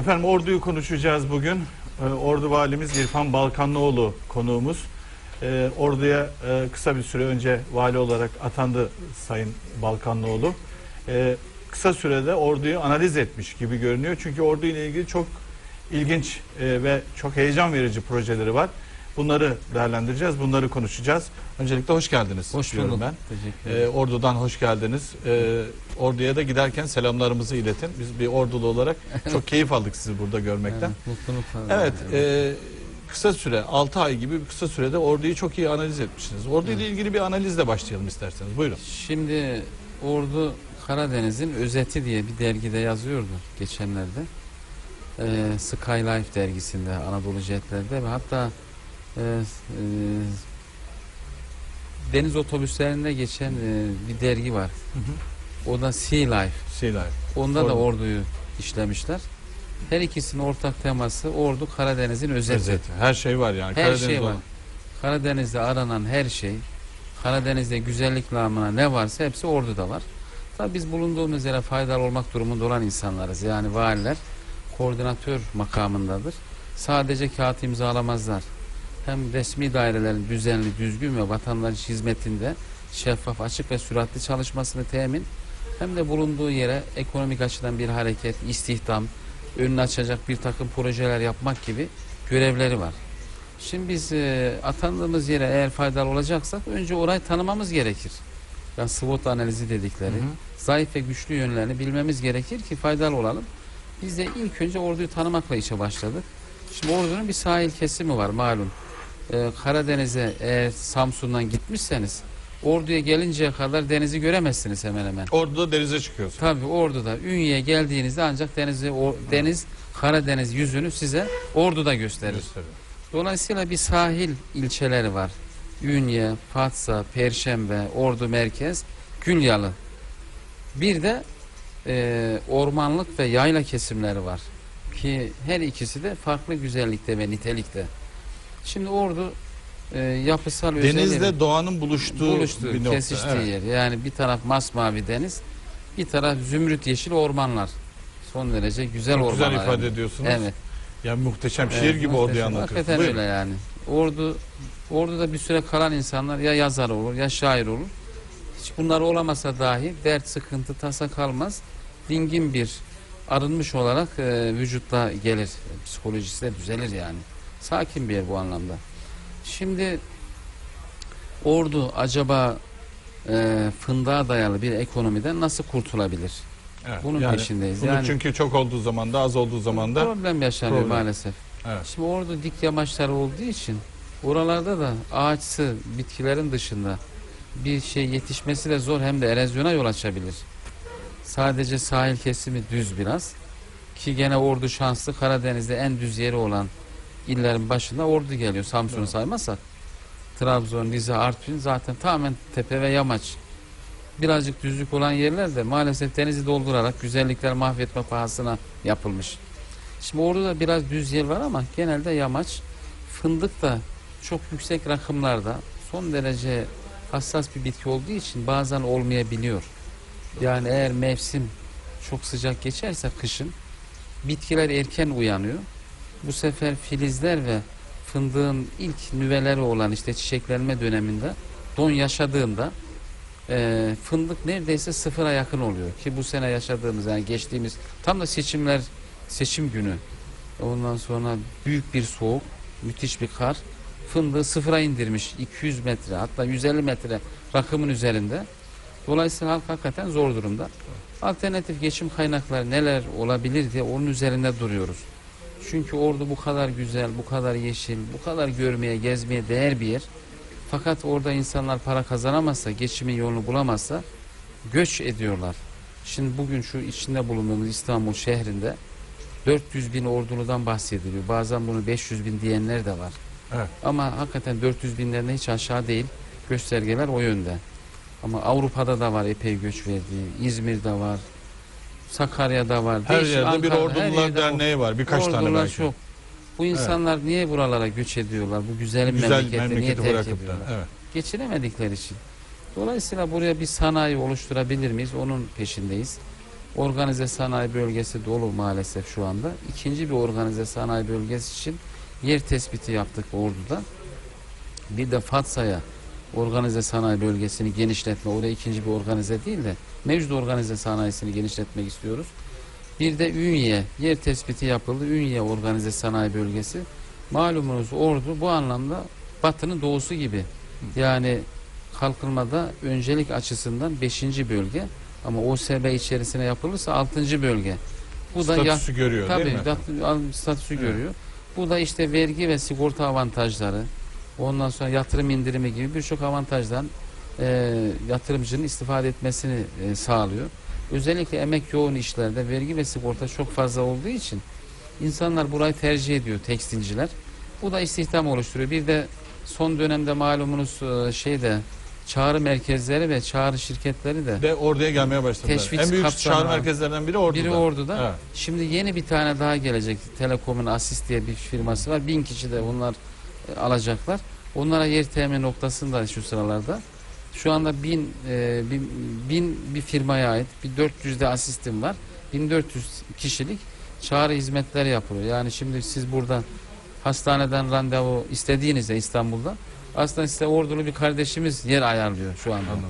Efendim orduyu konuşacağız bugün. Ee, Ordu Valimiz İrfan Balkanlıoğlu konuğumuz. Ee, Orduya e, kısa bir süre önce vali olarak atandı Sayın Balkanlıoğlu. Ee, kısa sürede orduyu analiz etmiş gibi görünüyor. Çünkü ordu ile ilgili çok ilginç e, ve çok heyecan verici projeleri var. Bunları değerlendireceğiz, bunları konuşacağız. Öncelikle hoş geldiniz Hoş diyorum bulduk. ben. Teşekkür Ee, ederim. ordudan hoş geldiniz. Ee, orduya da giderken selamlarımızı iletin. Biz bir ordulu olarak çok keyif aldık sizi burada görmekten. Evet, mutluluk. Evet, e, kısa süre, 6 ay gibi bir kısa sürede orduyu çok iyi analiz etmişsiniz. Ordu ile ilgili bir analizle başlayalım isterseniz. Buyurun. Şimdi Ordu Karadeniz'in özeti diye bir dergide yazıyordu geçenlerde. Ee, Skylife dergisinde Anadolu Jetler'de ve hatta e, e, deniz otobüslerinde geçen e, bir dergi var. O da Sea Life. Silay. Onda da Ordu. orduyu işlemişler. Her ikisinin ortak teması Ordu Karadeniz'in özeti. Özeti. Her şey var yani. Her Karadeniz şey var. olan. Karadeniz'de aranan her şey, Karadeniz'de güzellik namına ne varsa hepsi Ordu'da var. Tabii biz bulunduğumuz yere faydalı olmak durumunda olan insanlarız. Yani valiler koordinatör makamındadır. Sadece kağıt imzalamazlar. Hem resmi dairelerin düzenli, düzgün ve vatandaş hizmetinde şeffaf, açık ve süratli çalışmasını temin hem de bulunduğu yere ekonomik açıdan bir hareket, istihdam, önünü açacak bir takım projeler yapmak gibi görevleri var. Şimdi biz e, atandığımız yere eğer faydalı olacaksak önce orayı tanımamız gerekir. Yani SWOT analizi dedikleri. Hı hı. Zayıf ve güçlü yönlerini bilmemiz gerekir ki faydalı olalım. Biz de ilk önce orduyu tanımakla işe başladık. Şimdi ordunun bir sahil kesimi var malum. Ee, Karadeniz'e eğer Samsun'dan gitmişseniz orduya gelinceye kadar denizi göremezsiniz hemen hemen. Orduda denize çıkıyorsun. Tabii Ordu'da Ünye'ye geldiğinizde ancak denizi o, deniz Karadeniz yüzünü size Ordu'da gösterir. Gösteriyor. Dolayısıyla bir sahil ilçeleri var. Ünye, Fatsa, Perşembe, Ordu Merkez, Gülyalı. Bir de e, ormanlık ve yayla kesimleri var. Ki her ikisi de farklı güzellikte ve nitelikte. Şimdi Ordu e, yapısal. Denizle doğanın buluştuğu, buluştuğu, bir nokta. kesiştiği Evet. yer. Yani bir taraf masmavi deniz, bir taraf zümrüt yeşil ormanlar. Son derece güzel Çok ormanlar. güzel ifade yani. ediyorsunuz. Evet. Yani muhteşem şiir Evet, gibi orduyu anlatıyorsunuz. Hakikaten Buyurun. öyle yani. Ordu Ordu'da bir süre kalan insanlar ya yazar olur ya şair olur. Hiç bunlar olamasa dahi dert, sıkıntı, tasa kalmaz. Dingin bir arınmış olarak e, vücutla gelir. Psikolojisi de düzelir yani. Sakin bir yer bu anlamda. Şimdi Ordu acaba e, fındığa dayalı bir ekonomiden nasıl kurtulabilir? Evet, Bunun yani peşindeyiz. Bunu Yani çünkü çok olduğu zaman da az olduğu zaman da problem yaşanıyor problem. maalesef. evet. Şimdi orada dik yamaçlar olduğu için oralarda da ağaçsı bitkilerin dışında bir şey yetişmesi de zor hem de erozyona yol açabilir. Sadece sahil kesimi düz biraz ki gene Ordu şanslı Karadeniz'de en düz yeri olan illerin başında Ordu geliyor Samsun'u Evet. saymazsak. Trabzon, Rize, Artvin zaten tamamen tepe ve yamaç. Birazcık düzlük olan yerler de maalesef denizi doldurarak güzellikler mahvetme pahasına yapılmış. Şimdi orada da biraz düz yer var ama genelde yamaç. Fındık da çok yüksek rakımlarda son derece hassas bir bitki olduğu için bazen olmayabiliyor. Yani eğer mevsim çok sıcak geçerse kışın bitkiler erken uyanıyor. Bu sefer filizler ve fındığın ilk nüveleri olan işte çiçeklenme döneminde don yaşadığında e, fındık neredeyse sıfıra yakın oluyor. Ki bu sene yaşadığımız yani geçtiğimiz tam da seçimler seçim günü ondan sonra büyük bir soğuk müthiş bir kar fındığı sıfıra indirmiş 200 metre hatta 150 metre rakımın üzerinde. Dolayısıyla halk hakikaten zor durumda. Alternatif geçim kaynakları neler olabilir diye onun üzerinde duruyoruz. Çünkü ordu bu kadar güzel, bu kadar yeşil, bu kadar görmeye, gezmeye değer bir yer. Fakat orada insanlar para kazanamazsa, geçimin yolunu bulamazsa göç ediyorlar. Şimdi bugün şu içinde bulunduğumuz İstanbul şehrinde 400 bin orduludan bahsediliyor. Bazen bunu 500 bin diyenler de var. Evet. Ama hakikaten 400 binlerden hiç aşağı değil. Göstergeler o yönde. Ama Avrupa'da da var epey göç verdiği. İzmir'de var. Sakarya'da var. Her değişik yerde bir Ankara'da, her Ordular yerde Derneği var. Birkaç tane ordular belki. çok. Bu insanlar niye buralara göç ediyorlar? Bu güzel, Güzel memleketi, niye memleketi terk bırakıp da. ediyorlar? Evet. Geçinemedikleri için. Dolayısıyla buraya bir sanayi oluşturabilir miyiz? Onun peşindeyiz. Organize sanayi bölgesi dolu maalesef şu anda. İkinci bir organize sanayi bölgesi için yer tespiti yaptık Ordu'da. Bir de Fatsa'ya organize sanayi bölgesini genişletme, oraya ikinci bir organize değil de mevcut organize sanayisini genişletmek istiyoruz. Bir de Ünye yer tespiti yapıldı. Ünye organize sanayi bölgesi. Malumunuz Ordu bu anlamda Batı'nın doğusu gibi. Yani kalkınmada öncelik açısından 5. bölge ama OSB içerisine yapılırsa 6. bölge. Bu da ya, Statüsü görüyor tabii değil mi? al- statüsü Evet. görüyor. Bu da işte vergi ve sigorta avantajları, ondan sonra yatırım indirimi gibi birçok avantajdan e, yatırımcının istifade etmesini e, sağlıyor. Özellikle emek yoğun işlerde vergi ve sigorta çok fazla olduğu için insanlar burayı tercih ediyor tekstilciler. Bu da istihdam oluşturuyor. Bir de son dönemde malumunuz e, şeyde çağrı merkezleri ve çağrı şirketleri de De orduya gelmeye başladılar. Teşvik en büyük kapsamı çağrı var. merkezlerinden biri Ordu'da. biri Ordu'da. Evet. Şimdi yeni bir tane daha gelecek. Telekom'un Asist diye bir firması var. Bin kişi de onlar e, alacaklar. Onlara yer temin noktasında şu sıralarda. Şu anda bin, e, bin, bin bir firmaya ait bir 400 de asistim var. 1400 kişilik çağrı hizmetleri yapılıyor. Yani şimdi siz burada hastaneden randevu istediğinizde İstanbul'da aslında size ordulu bir kardeşimiz yer ayarlıyor şu anda. Anladım.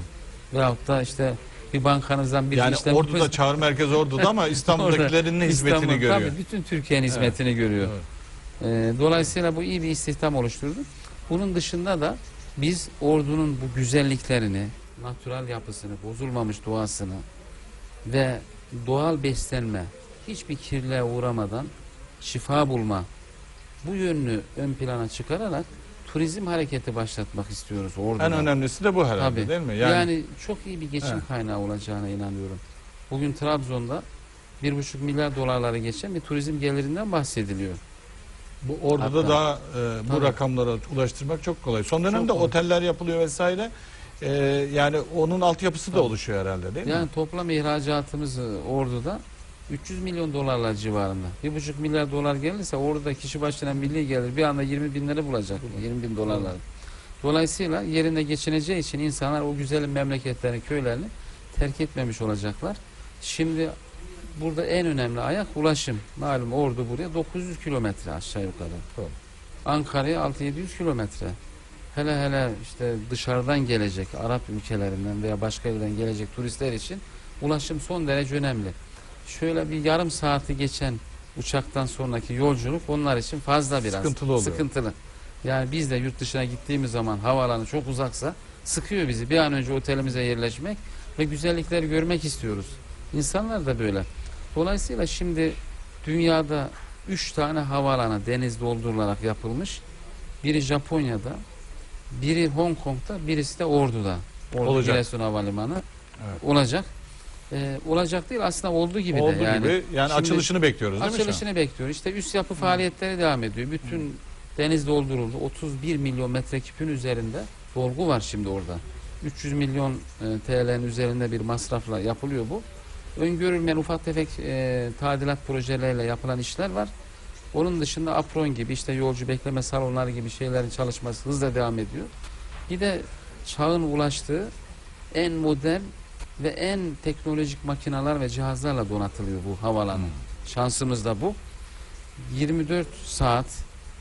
Veyahut da işte bir bankanızdan bir Yani işlem Ordu'da çağrı merkezi Ordu'da ama İstanbul'dakilerin ne hizmetini İstanbul, görüyor. Tabii bütün Türkiye'nin Evet. hizmetini görüyor. Evet. Ee, dolayısıyla bu iyi bir istihdam oluşturdu. Bunun dışında da biz ordunun bu güzelliklerini, natürel yapısını, bozulmamış doğasını ve doğal beslenme, hiçbir kirliliğe uğramadan şifa bulma bu yönünü ön plana çıkararak turizm hareketi başlatmak istiyoruz orada. En önemlisi de bu herhalde Tabii. değil mi? Yani, çok iyi bir geçim Evet. kaynağı olacağına inanıyorum. Bugün Trabzon'da bir buçuk milyar dolarları geçen bir turizm gelirinden bahsediliyor. Bu Ordu'da Hatta- daha e, bu Tabii. rakamlara ulaştırmak çok kolay. Son dönemde kolay. oteller yapılıyor vesaire. E, yani onun altyapısı da Tabii. oluşuyor herhalde değil Yani mi? toplam ihracatımız e, Ordu'da 300 milyon dolarlar civarında. Bir buçuk milyar dolar gelirse Ordu'da kişi başına milli gelir bir anda 20 bin lira bulacak. 20 bin dolarlar. Dolayısıyla yerinde geçineceği için insanlar o güzel memleketlerini, köylerini terk etmemiş olacaklar. Şimdi burada en önemli ayak ulaşım. Malum Ordu buraya 900 kilometre aşağı yukarı. Doğru. Ankara'ya 6-700 kilometre. Hele hele işte dışarıdan gelecek Arap ülkelerinden veya başka yerden gelecek turistler için ulaşım son derece önemli. Şöyle bir yarım saati geçen uçaktan sonraki yolculuk onlar için fazla biraz. Sıkıntılı oluyor. Sıkıntılı. Yani biz de yurt dışına gittiğimiz zaman havaalanı çok uzaksa sıkıyor bizi. Bir an önce otelimize yerleşmek ve güzellikleri görmek istiyoruz. İnsanlar da böyle. Dolayısıyla şimdi dünyada üç tane havaalanı deniz doldurularak yapılmış. Biri Japonya'da, biri Hong Kong'da, birisi de Ordu'da. Ordu Olacak. Giresun Havalimanı Evet. olacak. Ee, olacak değil aslında olduğu gibi Olduğu de yani. gibi yani Şimdi açılışını bekliyoruz değil mi? Açılışını bekliyor. İşte üst yapı faaliyetleri devam ediyor. Bütün deniz dolduruldu. 31 milyon metreküpün üzerinde dolgu var şimdi orada. 300 milyon e, TL'nin üzerinde bir masrafla yapılıyor bu. Öngörülmeyen ufak tefek e, tadilat projeleriyle yapılan işler var. Onun dışında apron gibi işte yolcu bekleme salonları gibi şeylerin çalışması hızla devam ediyor. Bir de çağın ulaştığı en modern ve en teknolojik makineler ve cihazlarla donatılıyor bu havalanı. Şansımız da bu. 24 saat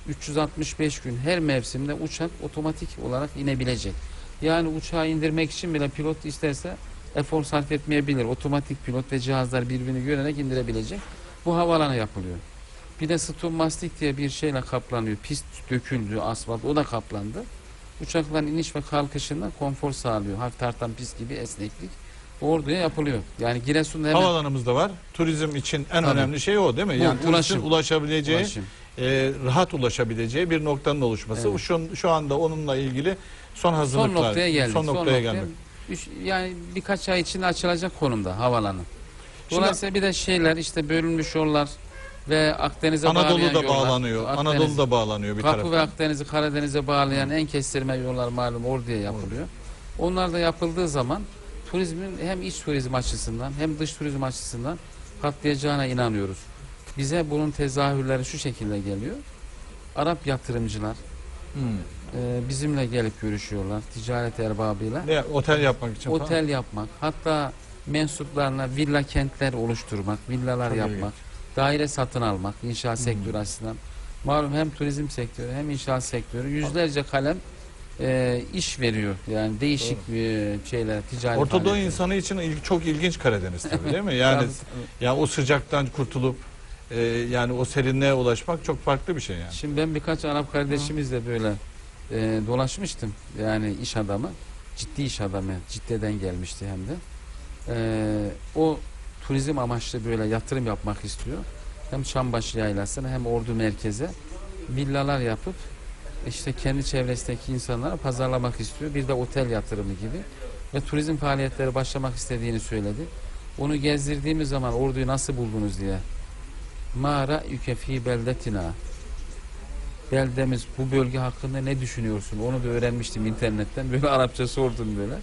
365 gün her mevsimde uçak otomatik olarak inebilecek. Yani uçağı indirmek için bile pilot isterse efor sarf etmeyebilir. Otomatik pilot ve cihazlar birbirini görerek indirebilecek. Bu havalanı yapılıyor. Bir de stop mastik diye bir şeyle kaplanıyor. Pist döküldü, asfalt o da kaplandı. Uçakların iniş ve kalkışında konfor sağlıyor. Hafif tartan pist gibi esneklik. Orduya yapılıyor. Yani Giresun'da hemen Havalanımız da var. Turizm için en Tabii. önemli şey o değil mi? Bu, Yani ulaşım. ulaşabileceği, ulaşım. e, rahat ulaşabileceği bir noktanın oluşması. Evet. Şu, şu anda onunla ilgili son hazırlıklar. Son noktaya geldik. Son noktaya geldik. Üç- yani birkaç ay içinde açılacak konumda havalanı. Şimdi- Dolayısıyla bir de şeyler işte bölünmüş yollar ve Akdeniz'e bağlayan Anadolu da yollar. bağlanıyor. Akdeniz- Anadolu da bağlanıyor bir Kapı ve Akdeniz'i Karadeniz'e bağlayan en kestirme yollar malum orduya yapılıyor. Onlar da yapıldığı zaman turizmin hem iç turizm açısından hem dış turizm açısından patlayacağına inanıyoruz. Bize bunun tezahürleri şu şekilde geliyor. Arap yatırımcılar Hmm. E, bizimle gelip görüşüyorlar ticaret erbabıyla. Ne, otel yapmak için falan. Otel yapmak hatta mensuplarına villa kentler oluşturmak, villalar Çok yapmak, daire satın almak inşaat sektörü açısından. Malum hem turizm sektörü hem inşaat sektörü yüzlerce kalem e, iş veriyor. Yani değişik e, şeyler, ticari Orta Doğu insanı için il- çok ilginç Karadeniz tabii değil mi? Yani Tabii. ya o sıcaktan kurtulup e, yani o serinliğe ulaşmak çok farklı bir şey yani. Şimdi ben birkaç Arap kardeşimizle böyle e, dolaşmıştım. Yani iş adamı, ciddi iş adamı, Cidde'den gelmişti hem de. E, o turizm amaçlı böyle yatırım yapmak istiyor. Hem Çambaşı Yaylası'na hem Ordu merkeze villalar yapıp işte kendi çevresindeki insanlara pazarlamak istiyor. Bir de otel yatırımı gibi ve turizm faaliyetleri başlamak istediğini söyledi. Onu gezdirdiğimiz zaman Ordu'yu nasıl buldunuz diye. Mağara yükefi beldetina beldemiz bu bölge hakkında ne düşünüyorsun? Onu da öğrenmiştim internetten. Böyle Arapça sordum böyle.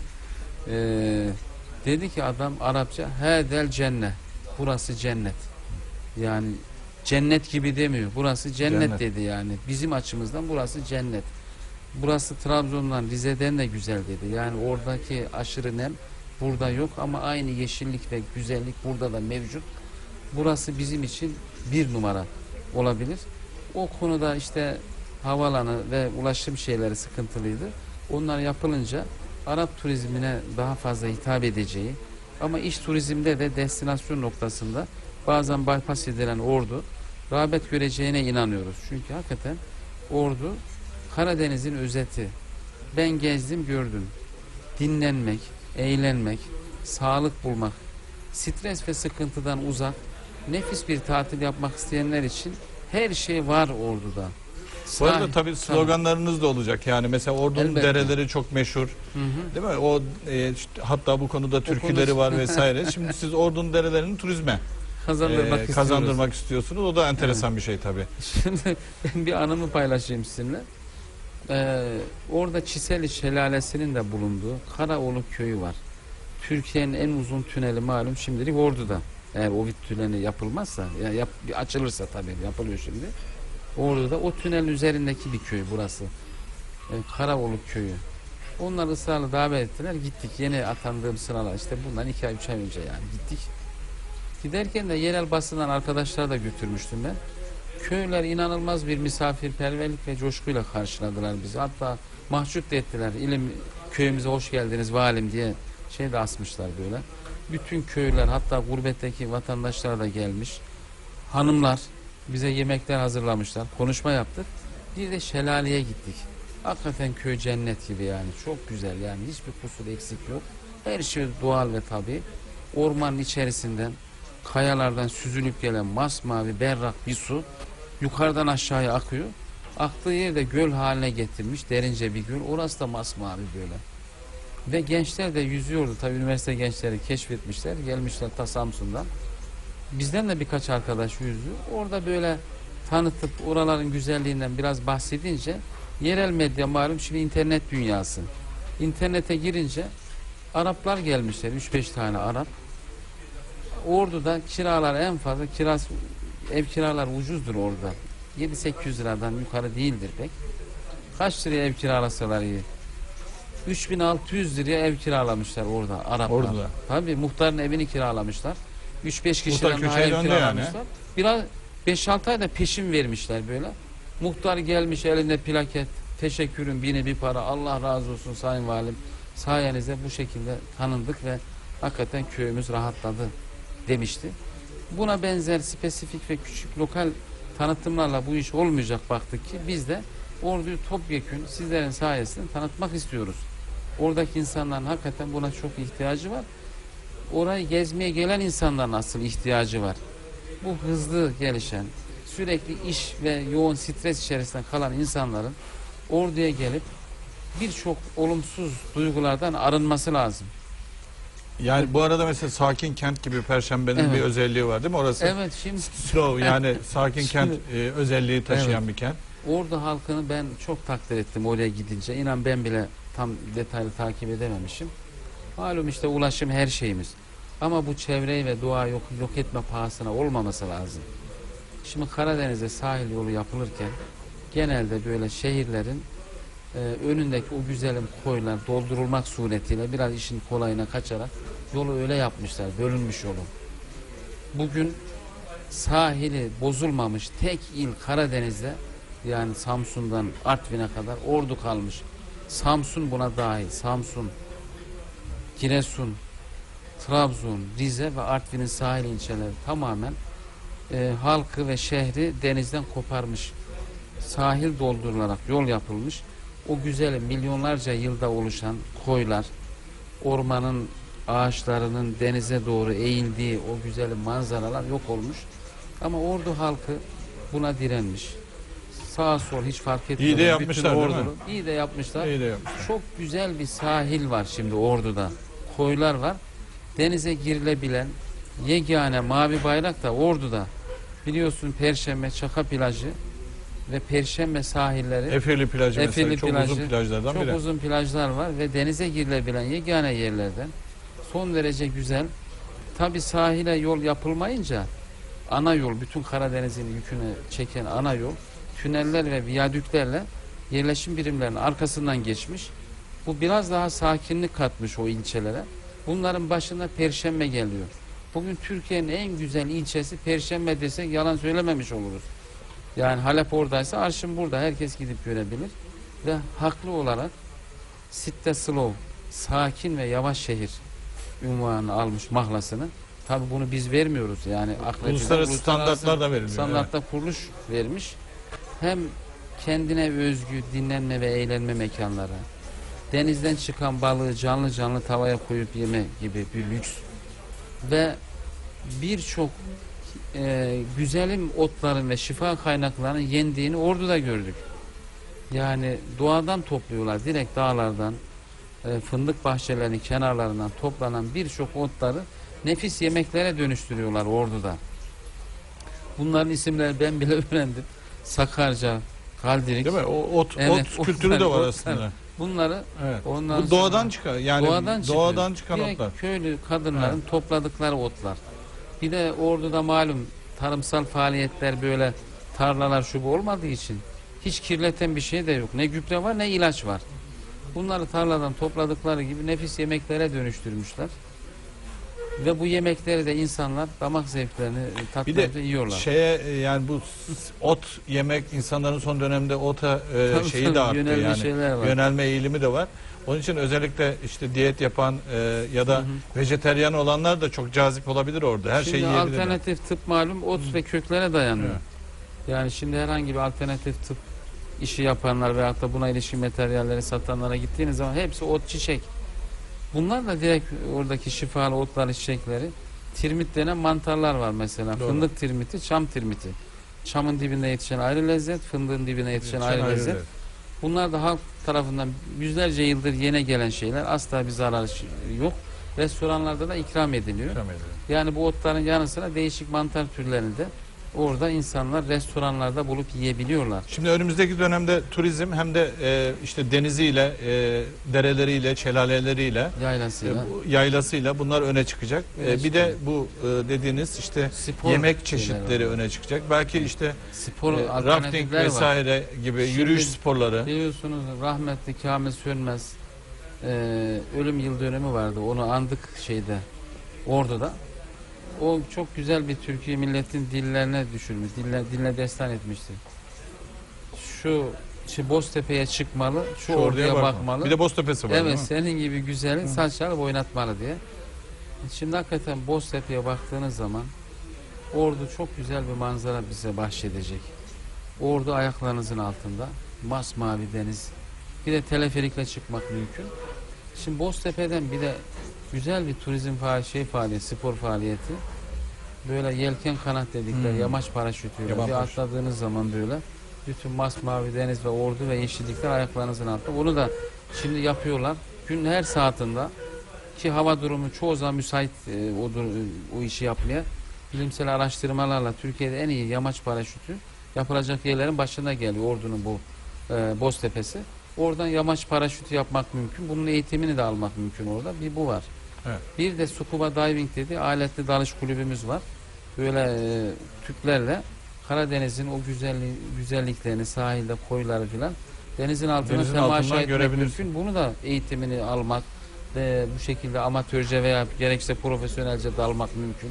Ee, dedi ki adam Arapça hedel cennet. Burası cennet. Yani cennet gibi demiyor. Burası cennet, Cennet. dedi yani. Bizim açımızdan burası cennet. Burası Trabzon'dan Rize'den de güzel dedi. Yani oradaki aşırı nem burada yok ama aynı yeşillik ve güzellik burada da mevcut. Burası bizim için bir numara olabilir. O konuda işte havalanı ve ulaşım şeyleri sıkıntılıydı. Onlar yapılınca Arap turizmine daha fazla hitap edeceği ama iş turizmde de destinasyon noktasında bazen bypass edilen ordu rağbet göreceğine inanıyoruz. Çünkü hakikaten ordu Karadeniz'in özeti. Ben gezdim gördüm. Dinlenmek, eğlenmek, sağlık bulmak, stres ve sıkıntıdan uzak, nefis bir tatil yapmak isteyenler için her şey var orduda. Bu arada tabii sloganlarınız da olacak. Yani mesela Ordu'nun Elbette. dereleri çok meşhur. Hı hı. Değil mi? O e, işte hatta bu konuda türküleri konuda- var vesaire. Şimdi siz Ordu'nun derelerini turizme Kazandırmak e, kazandırmak istiyorsunuz. O da enteresan bir şey tabii. Şimdi ben bir anımı paylaşayım sizinle. Ee, orada Çiseli Şelalesi'nin de bulunduğu Karaoğlu köyü var. Türkiye'nin en uzun tüneli malum şimdilik Ordu'da. Eğer o tüneli yapılmazsa, ya yap, açılırsa tabii yapılıyor şimdi. Ordu'da o tünelin üzerindeki bir köy burası. Ee, Karaoğlu köyü. Onlar ısrarla davet ettiler. Gittik. Yeni atandığım sıralar işte bundan iki ay üç ay önce yani gittik. Giderken de yerel basından arkadaşlar da götürmüştüm ben. Köyler inanılmaz bir misafirperverlik ve coşkuyla karşıladılar bizi. Hatta mahcup da ettiler. İlim köyümüze hoş geldiniz valim diye şey de asmışlar böyle. Bütün köyler hatta gurbetteki vatandaşlar da gelmiş. Hanımlar bize yemekler hazırlamışlar. Konuşma yaptık. Bir de şelaleye gittik. Hakikaten köy cennet gibi yani. Çok güzel yani. Hiçbir kusur eksik yok. Her şey doğal ve tabi. Ormanın içerisinden kayalardan süzülüp gelen masmavi berrak bir su yukarıdan aşağıya akıyor. Aktığı yerde göl haline getirmiş derince bir göl. Orası da masmavi böyle. Ve gençler de yüzüyordu. Tabii üniversite gençleri keşfetmişler. Gelmişler ta Samsun'dan. Bizden de birkaç arkadaş yüzdü. Orada böyle tanıtıp oraların güzelliğinden biraz bahsedince yerel medya malum şimdi internet dünyası. İnternete girince Araplar gelmişler. 3-5 tane Arap. Ordu'da kiralar en fazla kiraz ev kiralar ucuzdur orada. 7-800 liradan yukarı değildir pek. Kaç liraya ev kiralasalar iyi? 3600 liraya ev kiralamışlar orada Araplar. Ordu'da. Tabii muhtarın evini kiralamışlar. 3-5 kişiden daha köşeye ev döndü kiralamışlar. Biraz 5-6 ayda peşin vermişler böyle. Muhtar gelmiş elinde plaket. Teşekkürüm bini bir para. Allah razı olsun sayın valim. Sayenizde bu şekilde tanındık ve hakikaten köyümüz rahatladı demişti. Buna benzer spesifik ve küçük lokal tanıtımlarla bu iş olmayacak baktık ki biz de orduyu topyekün sizlerin sayesinde tanıtmak istiyoruz. Oradaki insanların hakikaten buna çok ihtiyacı var. Orayı gezmeye gelen insanların asıl ihtiyacı var. Bu hızlı gelişen, sürekli iş ve yoğun stres içerisinde kalan insanların orduya gelip birçok olumsuz duygulardan arınması lazım. Yani bu arada mesela sakin kent gibi Perşembe'nin Evet. bir özelliği var değil mi? Orası Evet şimdi slow yani sakin kent Şimdi- e, özelliği taşıyan bir kent. Ordu halkını ben çok takdir ettim oraya gidince. İnan ben bile tam detaylı takip edememişim. Malum işte ulaşım her şeyimiz. Ama bu çevreyi ve doğayı yok, yok etme pahasına olmaması lazım. Şimdi Karadeniz'de sahil yolu yapılırken genelde böyle şehirlerin e, önündeki o güzelim koylar doldurulmak suretiyle biraz işin kolayına kaçarak yolu öyle yapmışlar. Bölünmüş yolu. Bugün sahili bozulmamış tek il Karadeniz'de yani Samsun'dan Artvin'e kadar ordu kalmış. Samsun buna dahil. Samsun, Giresun, Trabzon, Rize ve Artvin'in sahil ilçeleri tamamen e, halkı ve şehri denizden koparmış. Sahil doldurularak yol yapılmış. O güzel milyonlarca yılda oluşan koylar, ormanın ağaçlarının denize doğru eğildiği o güzel manzaralar yok olmuş. Ama ordu halkı buna direnmiş. Sağ sol hiç fark etmiyor. İyi de yapmışlar, değil mi? ordulu- İyi de yapmışlar. İyi de yapmışlar. Çok güzel bir sahil var şimdi Ordu'da. Koylar var. Denize girilebilen yegane mavi bayrak da Ordu'da. Biliyorsun Perşembe, Çaka plajı ve Perşembe sahilleri Efirli plajı mesela çok plajı, uzun plajlardan çok biri. uzun plajlar var ve denize girilebilen yegane yerlerden. Son derece güzel. Tabi sahile yol yapılmayınca ana yol, bütün Karadeniz'in yükünü çeken ana yol tüneller ve viyadüklerle yerleşim birimlerinin arkasından geçmiş. Bu biraz daha sakinlik katmış o ilçelere. Bunların başında Perşembe geliyor. Bugün Türkiye'nin en güzel ilçesi Perşembe desek yalan söylememiş oluruz. Yani Halep oradaysa Arşın burada. Herkes gidip görebilir. Ve haklı olarak Sitte Slow, sakin ve yavaş şehir ünvanını almış mahlasını. Tabi bunu biz vermiyoruz. Yani Uluslararası standartlar da veriliyor. standartta kuruluş vermiş. Hem kendine özgü dinlenme ve eğlenme mekanları, denizden çıkan balığı canlı canlı tavaya koyup yeme gibi bir lüks ve birçok e, güzelim otların ve şifa kaynaklarının yendiğini orduda gördük. Yani doğadan topluyorlar direkt dağlardan, e, fındık bahçelerinin kenarlarından toplanan birçok otları nefis yemeklere dönüştürüyorlar orduda. Bunların isimleri ben bile öğrendim. Sakarca, Kaldirik. Değil mi? O ot, Evet, ot kültürü de otlar, var otlar. aslında. Bunları Evet. ondan Bu doğadan sonra- çıkar. Yani doğadan, doğadan, çıkan Direkt otlar. köylü kadınların topladıkları otlar. Bir de orduda malum tarımsal faaliyetler böyle tarlalar şu bu olmadığı için hiç kirleten bir şey de yok. Ne gübre var ne ilaç var. Bunları tarladan topladıkları gibi nefis yemeklere dönüştürmüşler. Ve bu yemekleri de insanlar damak zevklerini Bir tatlarında de yiyorlar. şeye e, yani bu s- ot yemek insanların son dönemde ota e, Tabii, şeyi tabii, de arttı yönelme yani. şeyler var. Yönelme eğilimi de var. Onun için özellikle işte diyet yapan e, ya da vejeteryan olanlar da çok cazip olabilir orada. Her şimdi şeyi yiyebilirler. alternatif tıp malum ot ve köklere dayanıyor. Evet. Yani şimdi herhangi bir alternatif tıp işi yapanlar veyahut da buna ilişkin materyalleri satanlara gittiğiniz zaman hepsi ot çiçek. Bunlar da direkt oradaki şifalı otları çiçekleri. Tirmit denen mantarlar var mesela. Doğru. Fındık tirmiti, çam tirmiti. Çamın dibinde yetişen ayrı lezzet, fındığın dibine yetişen ayrı ayrı lezzet. lezzet. Bunlar da halk tarafından yüzlerce yıldır yene gelen şeyler. Asla bir zararı yok. Restoranlarda da ikram ediliyor. İkram edilir. Yani bu otların yanı sıra değişik mantar türlerini de orada insanlar restoranlarda bulup yiyebiliyorlar. Şimdi önümüzdeki dönemde turizm hem de e, işte deniziyle, e, dereleriyle, şelaleleriyle, e, Yaylasıyla. bu yaylasıyla bunlar öne çıkacak. Öne E, bir de bu e, dediğiniz işte Spor yemek çeşitleri var. öne çıkacak. Belki işte Spor e, rafting alternatifler var. vesaire gibi Şimdi- yürüyüş sporları. Biliyorsunuz rahmetli Kamil Sönmez e, ölüm yıl dönümü vardı. Onu andık şeyde Ordu'da. O çok güzel bir Türkiye milletin dillerine düşürmüş. Dille, diline destan etmişti. Şu şu Boztepe'ye çıkmalı, şu, orduya bakma. bakmalı. Bir de Boztepe'si var Evet senin gibi güzelin saçları oynatmalı diye. Şimdi hakikaten Boztepe'ye baktığınız zaman Ordu çok güzel bir manzara bize bahşedecek. Ordu ayaklarınızın altında. Masmavi deniz. Bir de teleferikle çıkmak mümkün. Şimdi Boztepe'den bir de güzel bir turizm faal şey faaliyeti, spor faaliyeti. Böyle yelken kanat dedikleri Hmm. yamaç paraşütüyle bir atladığınız zaman böyle bütün masmavi deniz ve ordu ve yeşillikler ayaklarınızın altında. Onu da şimdi yapıyorlar. Gün her saatinde ki hava durumu çoğu zaman müsait e, o, o işi yapmaya. Bilimsel araştırmalarla Türkiye'de en iyi yamaç paraşütü yapılacak yerlerin başına geliyor ordunun bu e, Boztepe'si. Oradan yamaç paraşütü yapmak mümkün. Bunun eğitimini de almak mümkün orada. Bir bu var. Evet. Bir de scuba diving dedi aletli dalış kulübümüz var. Böyle e, tüplerle Karadeniz'in o güzelliği, güzelliklerini, sahilde koyları filan denizin altına Denizin temaşa etmek mümkün. Bunu da eğitimini almak ve bu şekilde amatörce veya gerekse profesyonelce dalmak mümkün.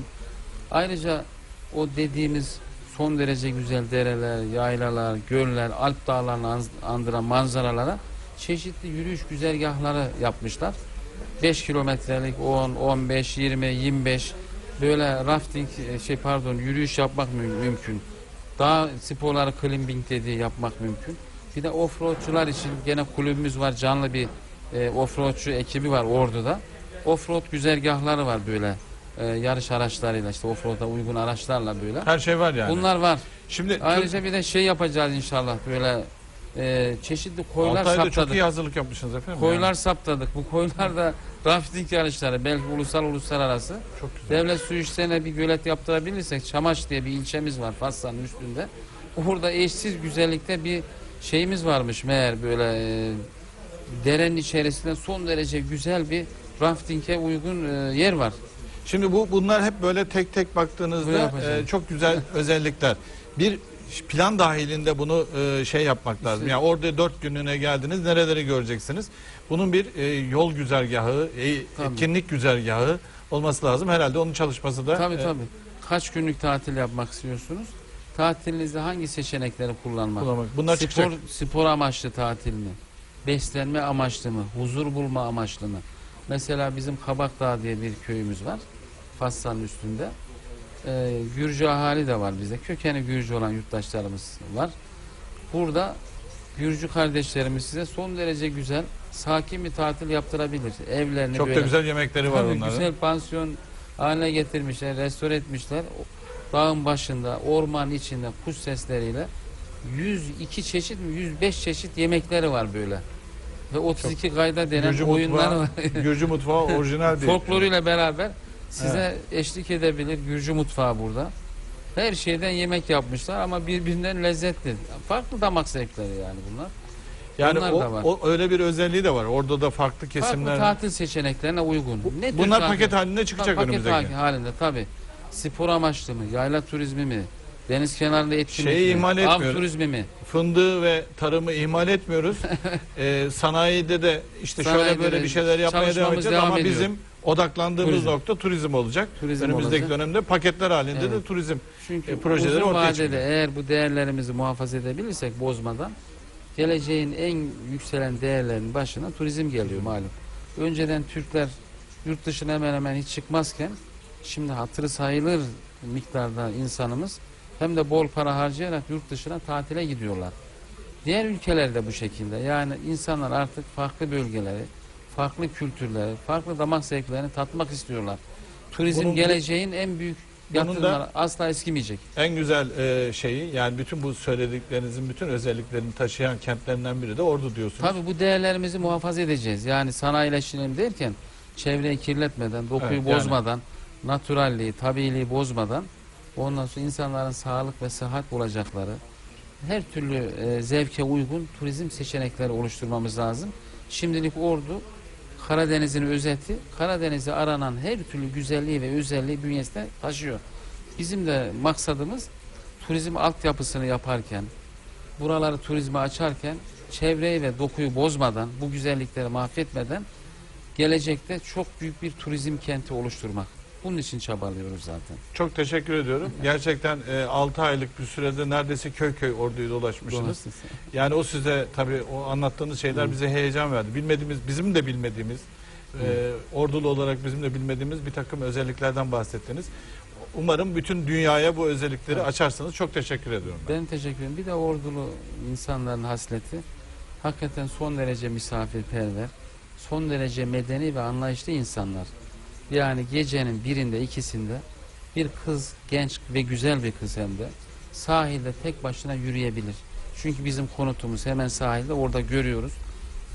Ayrıca o dediğimiz son derece güzel dereler, yaylalar, göller, Alp dağlarını an- andıran manzaralara çeşitli yürüyüş güzergahları yapmışlar. 5 kilometrelik 10, 15, 20, 25 böyle rafting e, şey pardon yürüyüş yapmak mü- mümkün. Dağ sporları climbing dediği yapmak mümkün. Bir de offroadçular için gene kulübümüz var. Canlı bir e, offroadçu ekibi var Ordu'da. Offroad güzergahları var böyle. E, yarış araçlarıyla işte offroad'a uygun araçlarla böyle. Her şey var yani. Bunlar var. Şimdi Ayrıca bir de şey yapacağız inşallah böyle e, çeşitli koylar Altay'da çok saptadık. iyi hazırlık yapmışsınız efendim. Koylar yani. saptadık. Bu koylarda rafting yarışları belki ulusal uluslararası. çok güzel. Devlet su işlerine bir gölet yaptırabilirsek Çamaş diye bir ilçemiz var Fassa'nın üstünde. Orada eşsiz güzellikte bir şeyimiz varmış meğer böyle e, derenin içerisinde son derece güzel bir rafting'e uygun e, yer var. Şimdi bu bunlar hep böyle tek tek baktığınızda e, çok güzel özellikler. Bir plan dahilinde bunu e, şey yapmak lazım. Yani orada dört gününe geldiniz nereleri göreceksiniz? Bunun bir e, yol güzergahı, e, Tabii. etkinlik güzergahı olması lazım. Herhalde onun çalışması da Tabii e, tabii. Kaç günlük tatil yapmak istiyorsunuz? Tatilinizde hangi seçenekleri kullanmak? kullanmak. Bunlar spor, çıkacak. spor amaçlı tatil mi? Beslenme amaçlı mı? Huzur bulma amaçlı mı? Mesela bizim Kabakdağ diye bir köyümüz var. Fassa'nın üstünde. Ee, Gürcü ahali de var bizde. Kökeni Gürcü olan yurttaşlarımız var. Burada Gürcü kardeşlerimiz size son derece güzel, sakin bir tatil yaptırabilir. Evlerini Çok da böyle güzel yemekleri var Tabii onların. güzel pansiyon haline getirmişler, restore etmişler. Dağın başında, orman içinde kuş sesleriyle 102 çeşit mi 105 çeşit yemekleri var böyle. Ve 32 kayda denen Gürcü oyunları var. mutfağı, Gürcü mutfağı orijinal bir. Folkloruyla beraber size eşlik edebilir Gürcü mutfağı burada. Her şeyden yemek yapmışlar ama birbirinden lezzetli. Farklı damak zevkleri yani bunlar. Yani Onlar o, da var. o öyle bir özelliği de var. Orada da farklı kesimler. Farklı tatil seçeneklerine uygun. Ne tür Bunlar tatil? paket halinde çıkacak paket önümüzdeki. hali- halinde tabi. Spor amaçlı mı? Yayla turizmi mi? Deniz kenarında etkinlik Şeyi mi? ihmal Av turizmi mi? Fındığı ve tarımı ihmal etmiyoruz. ee, sanayide de işte şöyle Sanayide böyle de bir şeyler yapmaya devam çalışmamız edeceğiz devam ama ediyor. bizim odaklandığımız Turizm. nokta turizm olacak. Turizm Önümüzdeki olacak. dönemde paketler halinde de Evet. turizm. Çünkü E, projeleri uzun ortaya çıkıyor. eğer bu değerlerimizi muhafaza edebilirsek bozmadan geleceğin en yükselen değerlerinin başına turizm geliyor malum. Önceden Türkler yurt dışına hemen hemen hiç çıkmazken şimdi hatırı sayılır miktarda insanımız hem de bol para harcayarak yurt dışına tatile gidiyorlar. Diğer ülkelerde bu şekilde. Yani insanlar artık farklı bölgeleri, farklı kültürleri, farklı damak zevklerini tatmak istiyorlar. Turizm Bunun bu- geleceğin en büyük yatırımları asla eskimeyecek. En güzel e, şeyi yani bütün bu söylediklerinizin bütün özelliklerini taşıyan kentlerinden biri de Ordu diyorsunuz. Tabii bu değerlerimizi muhafaza edeceğiz. Yani sanayileştirelim derken çevreyi kirletmeden, dokuyu Evet, yani. bozmadan, naturalliği, tabiiliği bozmadan ondan sonra insanların sağlık ve sıhhat bulacakları her türlü e, zevke uygun turizm seçenekleri oluşturmamız lazım. Şimdilik Ordu Karadeniz'in özeti, Karadeniz'e aranan her türlü güzelliği ve özelliği bünyesinde taşıyor. Bizim de maksadımız turizm altyapısını yaparken, buraları turizme açarken çevreyi ve dokuyu bozmadan, bu güzellikleri mahvetmeden gelecekte çok büyük bir turizm kenti oluşturmak. Bunun için çabalıyoruz zaten. Çok teşekkür ediyorum. Gerçekten e, 6 aylık bir sürede neredeyse köy köy Ordu'yu dolaşmışsınız. Yani o size tabii o anlattığınız şeyler bize heyecan verdi. Bilmediğimiz, bizim de bilmediğimiz, e, ordulu olarak bizim de bilmediğimiz bir takım özelliklerden bahsettiniz. Umarım bütün dünyaya bu özellikleri açarsınız. Çok teşekkür ediyorum ben. Ben teşekkür ederim. Bir de ordulu insanların hasleti hakikaten son derece misafirperver, son derece medeni ve anlayışlı insanlar. Yani gecenin birinde ikisinde bir kız genç ve güzel bir kız hem de sahilde tek başına yürüyebilir. Çünkü bizim konutumuz hemen sahilde orada görüyoruz.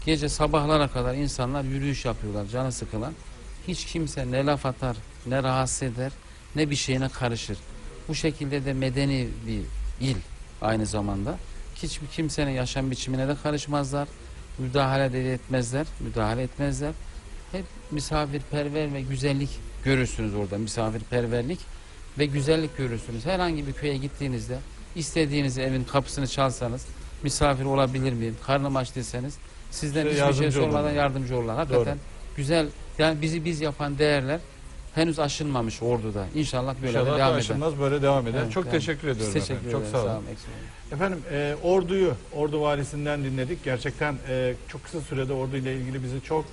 Gece sabahlara kadar insanlar yürüyüş yapıyorlar canı sıkılan. Hiç kimse ne laf atar ne rahatsız eder ne bir şeyine karışır. Bu şekilde de medeni bir il aynı zamanda. Hiçbir kimsenin yaşam biçimine de karışmazlar. Müdahale de etmezler. Müdahale etmezler. Misafirperver ve güzellik görürsünüz orada. Misafirperverlik ve güzellik görürsünüz. Herhangi bir köye gittiğinizde istediğiniz evin kapısını çalsanız misafir olabilir miyim? Karnım aç deseniz sizden Size hiçbir şey sormadan olurlar. yardımcı olurlar. Hakikaten güzel yani bizi biz yapan değerler henüz aşılmamış orduda. İnşallah böyle İnşallah de devam eder. aşılmaz böyle devam eder. Evet, Çok yani. teşekkür ediyorum teşekkür efendim. Çok sağ olun. eksik olun. Efendim e, orduyu, ordu valisinden dinledik. Gerçekten e, çok kısa sürede ordu ile ilgili bizi çok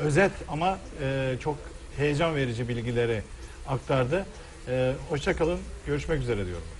özet ama e, çok heyecan verici bilgileri aktardı. E, hoşça. Görüşmek üzere diyorum.